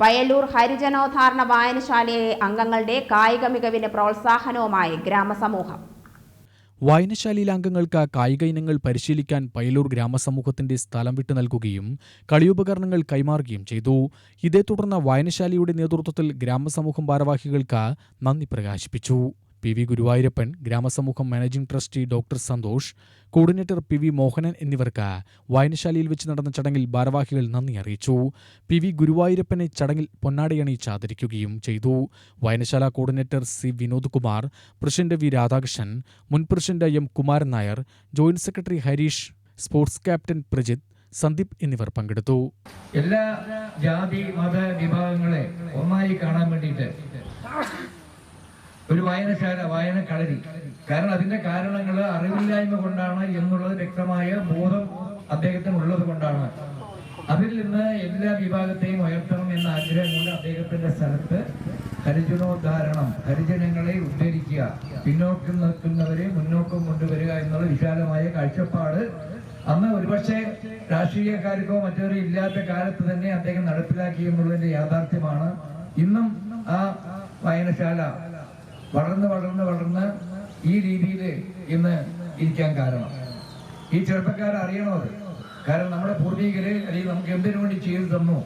പയ്യന്നൂർ ഹരിജനോദ്ധാരണ വായനശാലയിലെ അംഗങ്ങളുടെ കായിക മികവിന് പ്രോത്സാഹനവുമായി ഗ്രാമസമൂഹം. വായനശാലയിലെ അംഗങ്ങൾക്ക് കായിക ഇനങ്ങൾ പരിശീലിക്കാൻ പയ്യലൂർ ഗ്രാമസമൂഹത്തിന്റെ സ്ഥലം വിട്ടു നൽകുകയും കളിയുപകരണങ്ങൾ കൈമാറുകയും ചെയ്തു. ഇതേ തുടർന്ന് വായനശാലയുടെ നേതൃത്വത്തിൽ ഗ്രാമസമൂഹം ഭാരവാഹികൾക്ക് നന്ദി പ്രകാശിപ്പിച്ചു. P V Guruvayurappan ഗ്രാമസമൂഹം managing trustee doctor Santhosh coordinator P V Mohanan എന്നിവർക്ക് വായനശാലയിൽ വെച്ച് നടന്ന ചടങ്ങിൽ ഭാരവാഹികൾ നന്ദി അറിയിച്ചു. പി വി ഗുരുവായൂരപ്പനെ ചടങ്ങിൽ പൊന്നാടയണിയിച്ച് ആദരിക്കുകയും ചെയ്തു. വായനശാല coordinator C Vinod Kumar president V Radhakrishnan മുൻ president M Kumaran Nair joint secretary Harish sports captain Prajith Sandeep എന്നിവർ പങ്കെടുത്തു. എല്ലാ ജാതി മത വിഭാഗങ്ങളെ ഒന്നായി കാണാൻ വേണ്ടിയിട്ട് ഒരു വായനശാല വായന കളരി. കാരണം അതിന്റെ കാരണങ്ങൾ അറിവില്ലായ്മ കൊണ്ടാണ് എന്നുള്ളത് വ്യക്തമായ ബോധം അദ്ദേഹത്തിന് ഉള്ളത് കൊണ്ടാണ്. അതിൽ നിന്ന് എല്ലാ വിഭാഗത്തെയും ഉയർത്തണം എന്ന ആഗ്രഹം കൊണ്ട് അദ്ദേഹത്തിന്റെ സ്ഥലത്ത്. ഹരിജനോദ്ധാരണം ഹരിജനങ്ങളെ ഉദ്ധരിക്കുക പിന്നോക്കം നിൽക്കുന്നവരെ മുന്നോക്കം കൊണ്ടുവരിക എന്നുള്ള വിശാലമായ കാഴ്ചപ്പാട് അന്ന് ഒരുപക്ഷെ രാഷ്ട്രീയക്കാർക്കോ മറ്റവരോ ഇല്ലാത്ത കാലത്ത് തന്നെ അദ്ദേഹം നടപ്പിലാക്കി എന്നുള്ളതിന്റെ യാഥാർത്ഥ്യമാണ്. ഇന്നും ആ വായനശാല വളർന്ന് വളർന്ന് വളർന്ന് ഈ രീതിയിൽ ഇന്ന് ഇരിക്കാൻ കാരണം. ഈ ചെറുപ്പക്കാർ അറിയണോ അത്. കാരണം നമ്മുടെ പൂർവികര് അല്ലെങ്കിൽ നമുക്ക് എന്തിനു വേണ്ടി ചെയ്തു തന്നു?